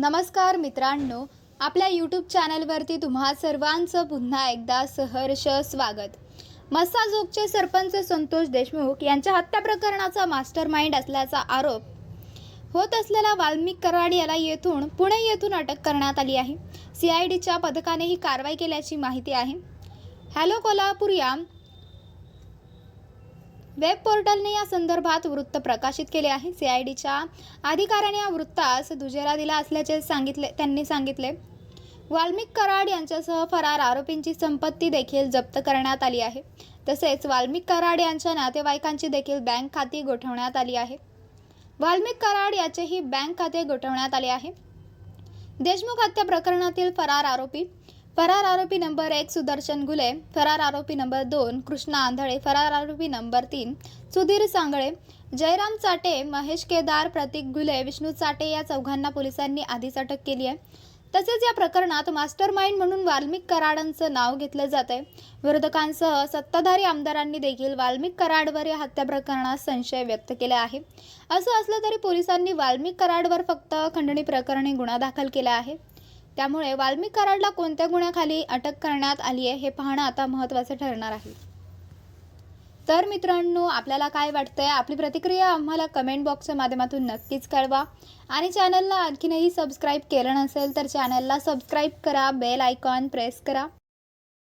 नमस्कार मित्रांनो आपल्या यूट्यूब चॅनलवरती तुम्हा सर्वांचं पुन्हा एकदा सहर्ष स्वागत. मस्साजोगचे सरपंच संतोष देशमुख यांच्या हत्या प्रकरणाचा मास्टर माइंड असल्याचा आरोप होत असलेला वाल्मिक कराड याला येथून पुणे येथून अटक करण्यात आली आहे. सी आय डीच्या पथकाने ही कारवाई केल्याची माहिती आहे. हॅलो कोल्हापूर या. वेब पोर्टलने या संदर्भात वृत्त प्रकाशित केले आहे. सी आय डीच्या अधिकाऱ्याने या वृत्तास दुजेरा दिला असल्याचे सांगितले त्यांनी सांगितले वाल्मिक कराड यांच्यासह फरार आरोपींची संपत्ती देखील जप्त करण्यात आली आहे. तसेच वाल्मिक कराड यांच्या नातेवाईकांची देखील बँक खाती गोठवण्यात आली आहे. वाल्मिक कराड याचेही बँक खाते गोठवण्यात आले आहे. देशमुख हत्या प्रकरणातील फरार आरोपी फरार आरोपी नंबर एक सुदर्शन गुले फरार आरोपी नंबर दोन कृष्णा आंधळे फरार आरोपी नंबर तीन सुधीर सांगळे जयराम चाटे महेश केदार प्रतीक गुले विष्णू चाटे या चौघांना पोलिसांनी आधीच अटक केली आहे. तसेच या प्रकरणात मास्टर माइंड म्हणून वाल्मिक कराडांचं नाव घेतलं जात आहे विरोधकांसह सत्ताधारी आमदारांनी देखील वाल्मिक कराडवर या हत्या प्रकरणात संशय व्यक्त केला आहे. असं असलं तरी पोलिसांनी वाल्मिक कराडवर फक्त खंडणी प्रकरणी गुन्हा दाखल केला आहे. त्यामुळे वाल्मिक कराडला कोणत्या गुन्ह्याखाली अटक करण्यात आली आहे हे पाहणं आता महत्त्वाचं ठरणार आहे. तर मित्रांनो आपल्याला काय वाटतंय? आपली प्रतिक्रिया आम्हाला कमेंट बॉक्सच्या माध्यमातून नक्कीच कळवा. आणि चॅनलला आणखीनही सबस्क्राईब केलं नसेल तर चॅनलला सबस्क्राईब करा बेल आयकॉन प्रेस करा.